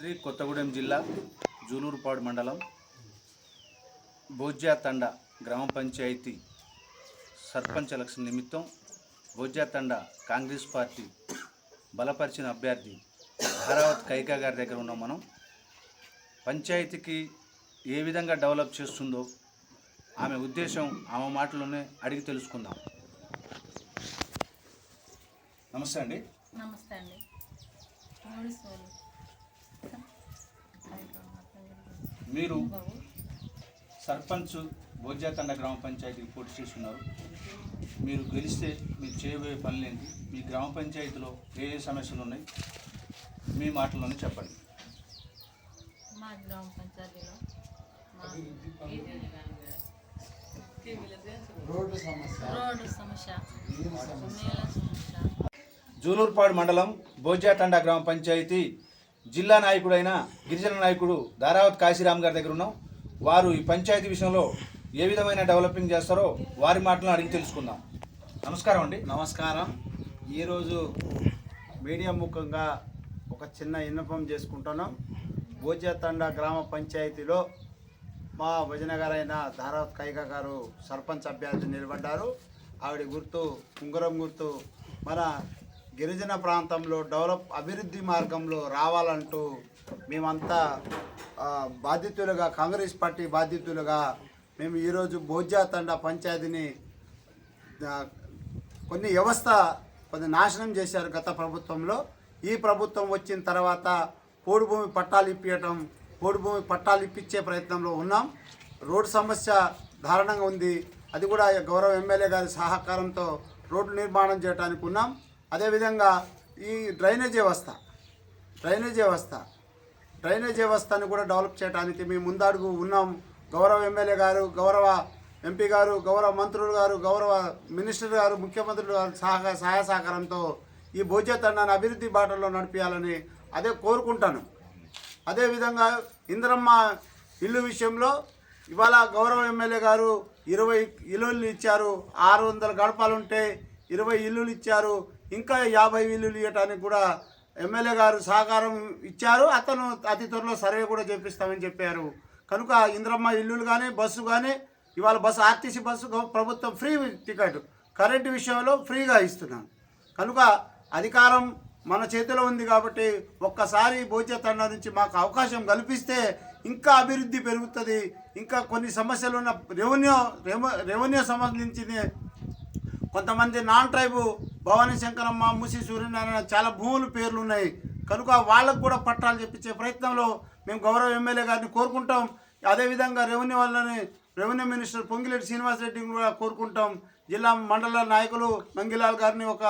భద్రాద్రి కొత్తగూడెం జిల్లా జూలూరుపాడు మండలం భోజ్యాతండ గ్రామ పంచాయతీ సర్పంచ్ ఎలక్షన్ నిమిత్తం భోజ్యా తండ కాంగ్రెస్ పార్టీ బలపరిచిన అభ్యర్థి ధారావత్ కైకా గారి దగ్గర ఉన్నాం మనం. పంచాయతీకి ఏ విధంగా డెవలప్ చేస్తుందో ఆమె ఉద్దేశం ఆమె మాటలోనే అడిగి తెలుసుకుందాం. నమస్తే అండి. నమస్తే అండి. మీరు సర్పంచ్ భోజ్యాతండ గ్రామ పంచాయతీకి పోటీ చేస్తున్నారు. మీరు గెలిస్తే మీరు చేయబోయే పనులేంటి మీ గ్రామ పంచాయతీలో ఏ ఏ సమస్యలు ఉన్నాయి? మీ మాటల్లోనే చెప్పండి. మా గ్రామ పంచాయతీలో రోడ్డు సమస్య. జూలూరుపాడు మండలం భోజ్యాతండ గ్రామ పంచాయతీ జిల్లా నాయకుడైన గిరిజన నాయకుడు ధారావత్ కాశీరామ్ గారి దగ్గర ఉన్నాం. వారు ఈ పంచాయతీ విషయంలో ఏ విధమైన డెవలపింగ్ చేస్తారో వారి మాటలను అడిగి తెలుసుకుందాం. నమస్కారం అండి. నమస్కారం. ఈరోజు మీడియా ముఖంగా ఒక చిన్న ఇన్ఫామ్ చేసుకుంటున్నాం. భోజ్యతండ గ్రామ పంచాయతీలో మా భజన గారైన ధారావత్ కైక గారు సర్పంచ్ అభ్యర్థి నిలబడ్డారు. ఆవిడ గుర్తు ఉంగరం గుర్తు మన గిరిజన ప్రాంతంలో డెవలప్ అభివృద్ధి మార్గంలో రావాలంటూ మేమంతా బాధితులుగా కాంగ్రెస్ పార్టీ బాధితులుగా మేము ఈరోజు భోజ్యాతండ పంచాయతీని కొన్ని వ్యవస్థ కొంత నాశనం చేశారు గత ప్రభుత్వంలో. ఈ ప్రభుత్వం వచ్చిన తర్వాత పోడు భూమి పట్టాలు ఇప్పించటం పోడు భూమి పట్టాలు ఇప్పించే ప్రయత్నంలో ఉన్నాం. రోడ్డు సమస్య దారుణంగా ఉంది. అది కూడా గౌరవ ఎమ్మెల్యే గారి సహకారంతో రోడ్డు నిర్మాణం చేయడానికి ఉన్నాం. అదేవిధంగా ఈ డ్రైనేజ్ వ్యవస్థ డ్రైనేజ్ వ్యవస్థ డ్రైనేజ్ వ్యవస్థను కూడా డెవలప్ చేయడానికి మేము ముందడుగు ఉన్నాం. గౌరవ ఎమ్మెల్యే గారు గౌరవ ఎంపీ గారు గౌరవ మంత్రులు గారు గౌరవ మినిస్టర్ గారు ముఖ్యమంత్రులు గారు సహకార సహాయ సహకారంతో ఈ భోజ్యతండాన్ని అభివృద్ధి బాటలో నడిపించాలని అదే కోరుకుంటాను. అదేవిధంగా ఇంద్రమ్మ ఇల్లు విషయంలో ఇవాళ గౌరవ ఎమ్మెల్యే గారు ఇరవై ఇల్లులు ఇచ్చారు. ఆరు వందల గడపాలుంటే ఇరవై ఇల్లులు ఇచ్చారు. ఇంకా యాభై ఇల్లులు ఇవ్వటానికి కూడా ఎమ్మెల్యే గారు సహకారం ఇచ్చారు. అతను అతి త్వరలో సర్వే కూడా చేపిస్తామని చెప్పారు. కనుక ఇంద్రమ్మ ఇల్లులు కానీ బస్సు కానీ ఇవాళ బస్సు ఆర్టీసీ బస్సు ప్రభుత్వం ఫ్రీ టికెట్ కరెంటు విషయంలో ఫ్రీగా ఇస్తున్నాం. కనుక అధికారం మన చేతిలో ఉంది కాబట్టి ఒక్కసారి భోజ్యతండ నుంచి మాకు అవకాశం కల్పిస్తే ఇంకా అభివృద్ధి పెరుగుతుంది. ఇంకా కొన్ని సమస్యలు ఉన్న రెవెన్యూ రెవెన్యూ సంబంధించిన కొంతమంది నాన్ ట్రైబు భవానీ శంకరమ్మ ముసి సూర్యనారాయణ చాలా భూములు పేర్లు ఉన్నాయి కనుక వాళ్ళకు కూడా పట్టాలు చెప్పించే ప్రయత్నంలో మేము గౌరవ ఎమ్మెల్యే గారిని కోరుకుంటాం. అదేవిధంగా రెవెన్యూ వాళ్ళని రెవెన్యూ మినిస్టర్ పొంగిరెడ్డి శ్రీనివాస్ రెడ్డిని కూడా కోరుకుంటాం. జిల్లా మండల నాయకులు మంగిలాల్ గారిని ఒక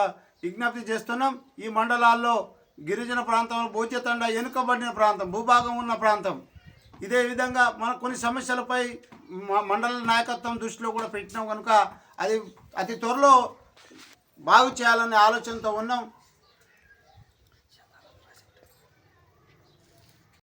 విజ్ఞప్తి చేస్తున్నాం. ఈ మండలాల్లో గిరిజన ప్రాంతంలో భోజ్యతండ వెనుకబడిన ప్రాంతం భూభాగం ఉన్న ప్రాంతం. ఇదే విధంగా మన కొన్ని సమస్యలపై మండల నాయకత్వం దృష్టిలో కూడా పెట్టినాం కనుక అది అతి త్వరలో బాగు చేయాలనే ఆలోచనతో ఉన్నాం.